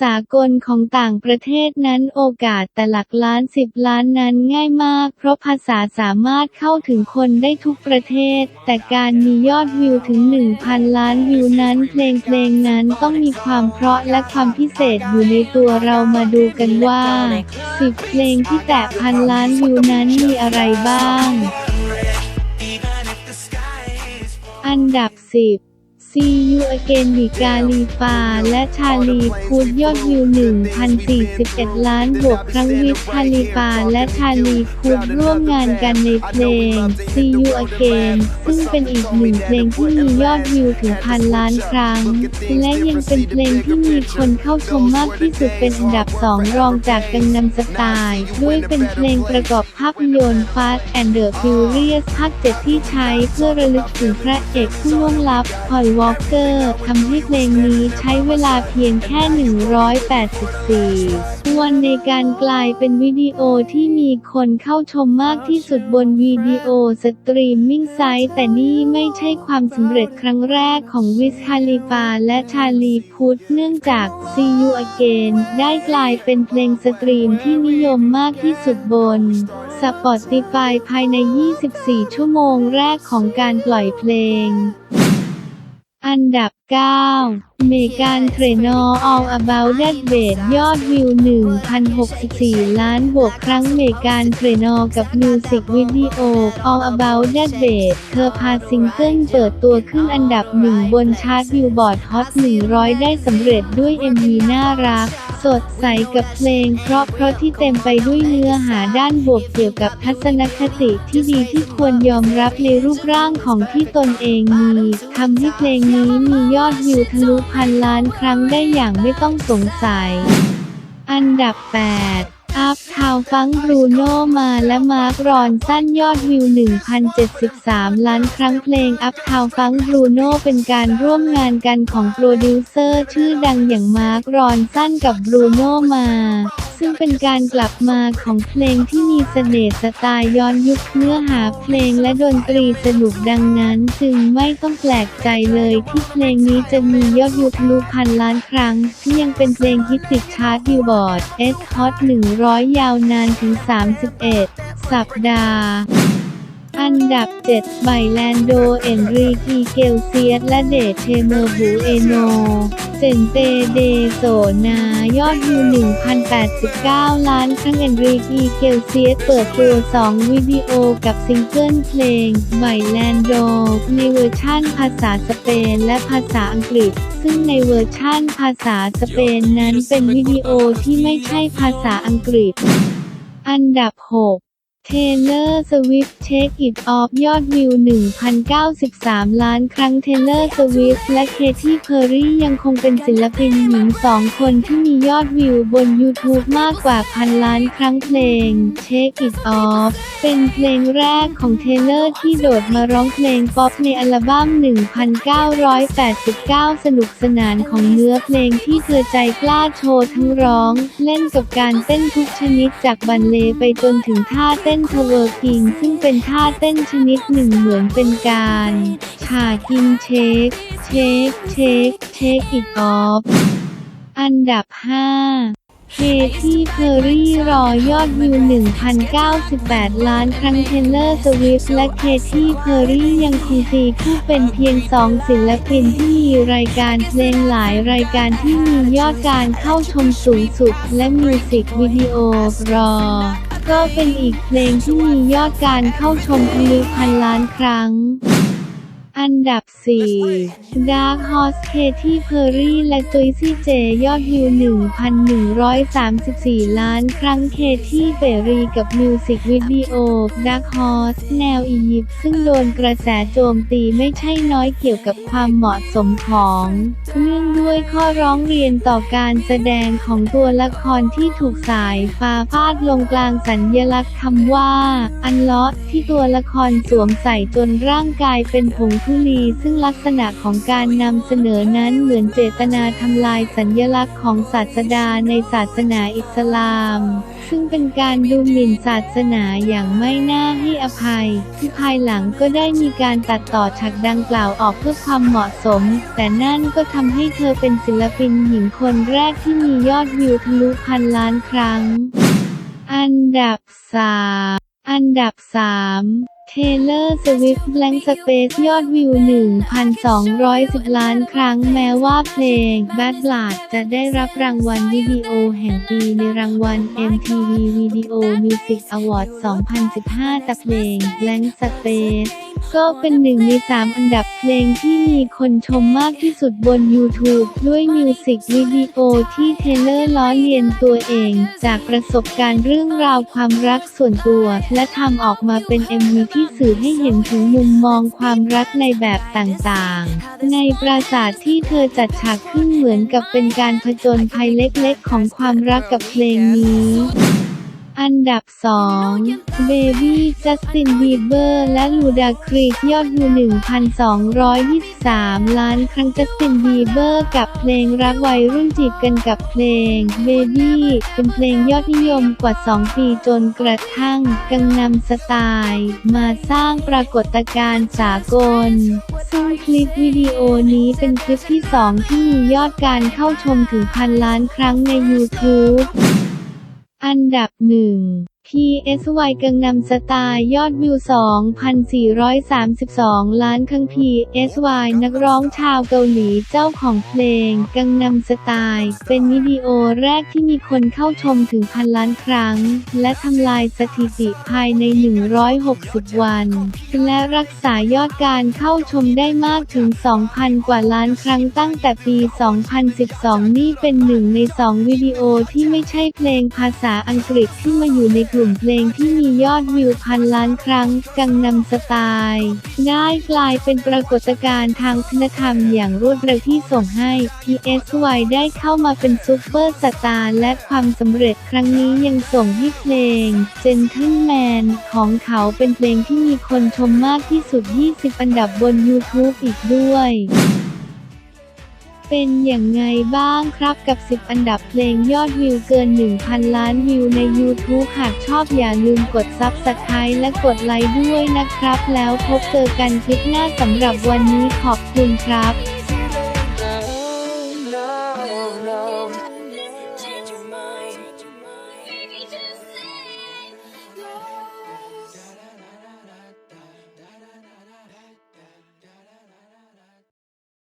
สากลของต่างประเทศนั้นโอกาสแต่หลักล้านสิบล้านนั้นง่ายมาก เพราะภาษาสามารถเข้าถึงคนได้ทุกประเทศ แต่การมียอดวิวถึง 1,000 ล้านวิวนั้นเพลงเพลงนั้นต้องมีความเพราะและความพิเศษอยู่ในตัวเรามาดูกันว่า10เพลงที่แตะพันล้านวิวนั้นมีอะไรบ้าง อันดับ 10 See You Again ดิกาลีฟา และชาลีพูดยอดวิว 1,041 ล้านบวกครั้งวิทคาลีฟา และชาลีพูดร่วมงานกันในเพลง See You Again ซึ่งเป็นอีกหนึ่งเพลงที่มียอดวิวถึงพันล้านครั้ง และยังเป็นเพลงที่มีคนเข้าชมมากที่สุดเป็นอันดับสองรองจากกังนำสไตล์ด้วยเป็นเพลงประกอบภาพยนตร์ Fast and the Furious ภาค 7 ที่ใช้เพื่อระลึกถึงพระเอกผู้ล่วงลับพอยวอลเกอร์ทำให้เพลงนี้ใช้เวลาเพียงแค่ 184 วันในการกลายเป็นวิดีโอที่มีคนเข้าชมมากที่สุดบนวิดีโอสตรีมมิ่งไซต์แต่นี่ไม่ใช่ความสำเร็จครั้งแรกของวิสคาลิฟาและชาลีพุทธเนื่องจาก See You Again ได้กลายเป็นเพลงสตรีมที่นิยมมากที่สุดบน Spotify ภายใน 24 ชั่วโมงแรกของการปล่อยเพลง อันดับ 9 เมกานเทรนอ All About That b a s ยอดวิว 1,064 ล้านบวกครั้งเมกานเทรนอกับมิวสิกวิดีโอ All About That b a s เธอพาซิงเกิลเปิดตัวขึ้นอันดับหนึ่งบนชาร์ตบิลบอร์ดฮอต 100 ได้สำเร็จด้วย MV น่ารัก สดใสกับเพลง เพราะเพราะที่เต็มไปด้วยเนื้อหาด้านบวกเกี่ยวกับทัศนคติที่ดีที่ควรยอมรับในรูปร่างของที่ตนเองมีทำให้เพลงนี้มียอดวิวทะลุพันล้านครั้งได้อย่างไม่ต้องสงสัย อันดับ 8 อัพทาวฟังบรูโนมาและมาร์กรอนสั้นยอดวิว 1,073 ล้านครั้งเพลงอัพทาวฟังบรูโนเป็นการร่วมงานกันของโปรดิวเซอร์ชื่อดังอย่างมาร์กรอนสั้นกับบรูโนมา ซึ่งเป็นการกลับมาของเพลงที่มีเสน่ห์สไตล์ย้อนยุคเนื้อหาเพลงและดนตรีสนุกดังนั้น จึงไม่ต้องแปลกใจเลยที่เพลงนี้จะมียอดวิวทะลุพันล้านครั้ง ที่ยังเป็นเพลงฮิตติดชาร์ตบิลบอร์ดเอสฮอต100 ยาวนานถึง 31 สัปดาห์ อันดับ 7 ไบแลนโด เอนริกีเกลเซียส และเดชเทเมอร์บูเอโน เซนเตเดโซนายอดวิว1,089 ล้านครั้งเอนริกีเกลเซียส เปิดตัว 2 วิดีโอกับซิงเกิลเพลงไบแลนโด ในเวอร์ชั่นภาษาสเปนและภาษาอังกฤษ ซึ่งในเวอร์ชั่นภาษาสเปนนั้นเป็นวิดีโอที่ไม่ใช่ภาษาอังกฤษ อันดับ 6 เทเลอร์สวิฟเช็คอิทออฟยอดวิว 1,093 ล้านครั้งเทเลอร์สวิฟและเคที่เพอร์รี่ยังคงเป็นศิลปินหญิงสองคนที่มียอดวิวบน YouTube มากกว่าพันล้านครั้งเพลง Shake It Off เป็นเพลงแรกของเทเลอร์ที่โดดมาร้องเพลงป๊อปในอัลบั้ม 1989 สนุกสนานของเนื้อเพลงที่เธอใจกล้าโชว์ทั้งร้อง เล่นกับการเต้นทุกชนิดจากบันเลไปจนถึงท่าเต้นทเวอร์กิงซึ่งเป็นท่าเต้นชนิดหนึ่งเหมือนเป็นการฉากินเช็คเช็คเช็คเช็คอิดออฟอันดับ 5เคที่เพอร์รี่รอยอดวิว 1,098 ล้านครั้งเทเลอร์สวิฟและเคที่เพอร์รี่ยังคงตีคู่เป็นเพียงสองศิลปินที่มีรายการเพลงหลายรายการที่มียอดการเข้าชมสูงสุดและมิวสิกวิดีโอรอ ก็เป็นอีกเพลงที่มียอดการเข้าชมทะลุพันล้านครั้ง อันดับ 4 Dark Horse Katy Perry และจุยซี่เจยอดวิว 1,134 ล้านครั้ง Katy Perry กับมิวสิกวิดีโอ Dark Horse แนวอียิปต์ซึ่งโดนกระแสโจมตีไม่ใช่น้อยเกี่ยวกับความเหมาะสมของเนื่องด้วยข้อร้องเรียนต่อการแสดงของตัวละครที่ถูกสายฟ้าพาดลงกลางสัญญลักษณ์คำว่า อันเลาะที่ตัวละครสวมใส่จนร่างกายเป็นผงทุลีซึ่งลักษณะของการนำเสนอนั้นเหมือนเจตนาทำลายสัญญลักษณ์ของศาสดาในศาสนาอิสลาม ซึ่งเป็นการดูหมิ่นศาสนาอย่างไม่น่าให้อภัย ที่ภายหลังก็ได้มีการตัดต่อฉากดังกล่าวออกเพื่อความเหมาะสม แต่นั่นก็ทำให้เธอเป็นศิลปินหญิงคนแรกที่มียอดวิวทะลุพันล้านครั้ง อันดับ 3 อันดับ 3 เทเลอร์สวิฟต์แบงสเปซยอดวิว 1,210 ล้านครั้งแม้ว่าเพลง Bad Blood จะได้รับรางวัลวิดีโอแห่งปีในรางวัล MTV Video Music Award 2015แต่เพลง Blank Space ก็เป็นหนึ่งในสามอันดับเพลงที่มีคนชมมากที่สุดบน YouTube ด้วยมิวสิกวิดีโอที่เทเลอร์ล้อเลียนตัวเอง จากประสบการณ์เรื่องราวความรักส่วนตัว และทำออกมาเป็น MV ที่สื่อให้เห็นถึงมุมมองความรักในแบบต่างๆ ในปราสาทที่เธอจัดฉากขึ้นเหมือนกับเป็นการผจญภัยเล็กๆ ของความรักกับเพลงนี้ อันดับ2 Baby Justin Bieber และลูดาคริสยอดวิว1,223 ล้านครั้ง Justin Bieber กับเพลงรักวัยรุ่นจีบกันกับเพลง Baby เป็นเพลงยอดนิยมกว่า 2 ปีจนกระทั่งกังนำสไตล์มาสร้างปรากฏการณ์สากล ซึ่งคลิปวิดีโอนี้เป็นคลิปที่ 2 ที่มียอดการเข้าชมถึงพันล้านครั้งใน YouTube อันดับหนึ่ง PSY กังนำสไตล์ยอดวิว 2,432 ล้านครั้ง PSY นักร้องชาวเกาหลีเจ้าของเพลง กังนำสไตล์ เป็นวิดีโอแรกที่มีคนเข้าชมถึงพันล้านครั้ง และทำลายสถิติภายใน 160 วัน และรักษายอดการเข้าชมได้มากถึง 2,000 กว่าล้านครั้งตั้งแต่ปี 2012 นี่เป็นหนึ่งในสองวิดีโอที่ไม่ใช่เพลงภาษาอังกฤษที่มาอยู่ในกลุ่มุ่มเพลงที่มียอดวิวพันล้านครั้ง กังนำสไตล์ได้กลายเป็นปรากฏการณ์ทางคุณธรรมอย่างรวดเร็วที่ส่งให้ PSY ได้เข้ามาเป็นซูเปอร์สตาร์และความสำเร็จครั้งนี้ยังส่งให้เพลง Gentleman ของเขาเป็นเพลงที่มีคนชมมากที่สุด 20 อันดับบน YouTube อีกด้วย เป็นอย่างไงบ้างครับกับ 10 อันดับเพลงยอดวิวเกิน 1,000 ล้านวิวใน YouTube หากชอบอย่าลืมกดซับสไครต์และกดไลค์ด้วยนะครับ แล้วพบเจอกันคลิปหน้าสำหรับวันนี้ขอบคุณครับ